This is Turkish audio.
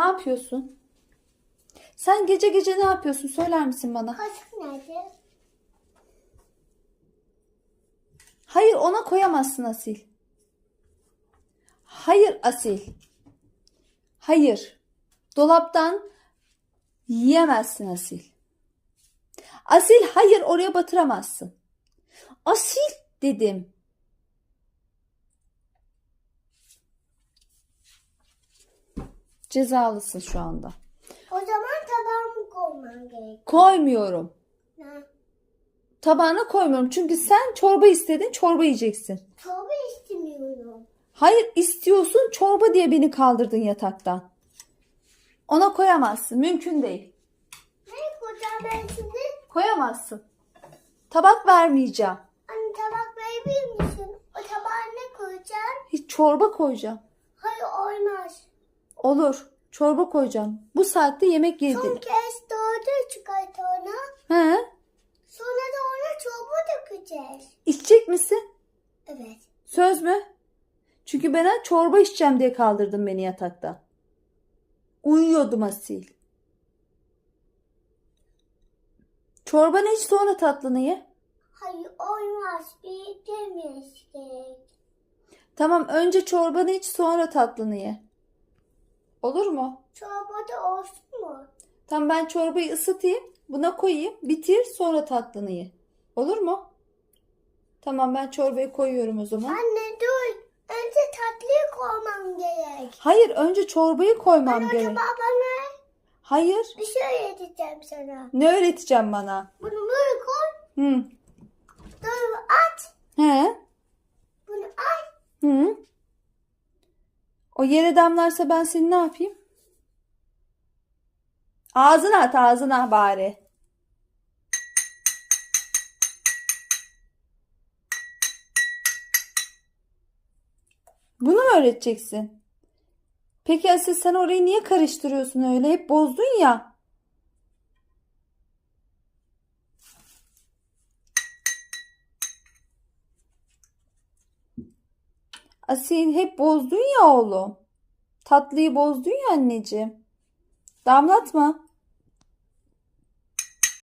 Ne yapıyorsun? Sen gece gece ne yapıyorsun? Söyler misin bana? Kaşık nerede? Hayır ona koyamazsın Asil. Hayır Asil. Hayır. Dolaptan yiyemezsin Asil. Asil hayır oraya batıramazsın. Asil dedim. Cezalısın şu anda. O zaman tabağımı koyman gerek. Koymuyorum. Ne? Tabağına koymuyorum. Çünkü sen çorba istedin, çorba yiyeceksin. Çorba istemiyorum. Hayır istiyorsun çorba diye beni kaldırdın yataktan. Ona koyamazsın. Mümkün değil. Ne koyacağım ben şimdi? Koyamazsın. Tabak vermeyeceğim. Anne tabak verebilir misin? O tabağa ne koyacağım? Hiç çorba koyacağım. Olur. Çorba koyacağım. Bu saatte yemek Son yedin. kez doğru çıkart ona. He? Sonra da ona çorba dökeceğiz. İçecek misin? Evet. Söz mü? Çünkü ben çorba içeceğim diye kaldırdın beni yatakta. Uyuyordum Asil. Çorbanı iç sonra tatlını ye. Hayır olmaz. Bir gerek. Tamam önce çorbanı iç sonra tatlını ye. Olur mu? Çorba da olsun mu? Tamam ben çorbayı ısıtayım. Buna koyayım. Bitir sonra tatlını ye. Olur mu? Tamam ben çorbayı koyuyorum o zaman. Anne dur. Önce tatlıyı koymam gerek. Hayır önce çorbayı koymam Önce gerek. babana Hayır. bir şey öğreteceğim sana. Ne öğreteceğim bana? Bunu böyle koy. Hı. Dur at. He? Bunu at. Hı. O yere damlarsa ben seni ne yapayım? Ağzına at ağzına bari. Bunu mu öğreteceksin? Peki Asil sen orayı niye karıştırıyorsun öyle? Hep bozdun ya. Asil hep bozdun ya oğlum. Tatlıyı bozdun ya anneciğim. Damlatma.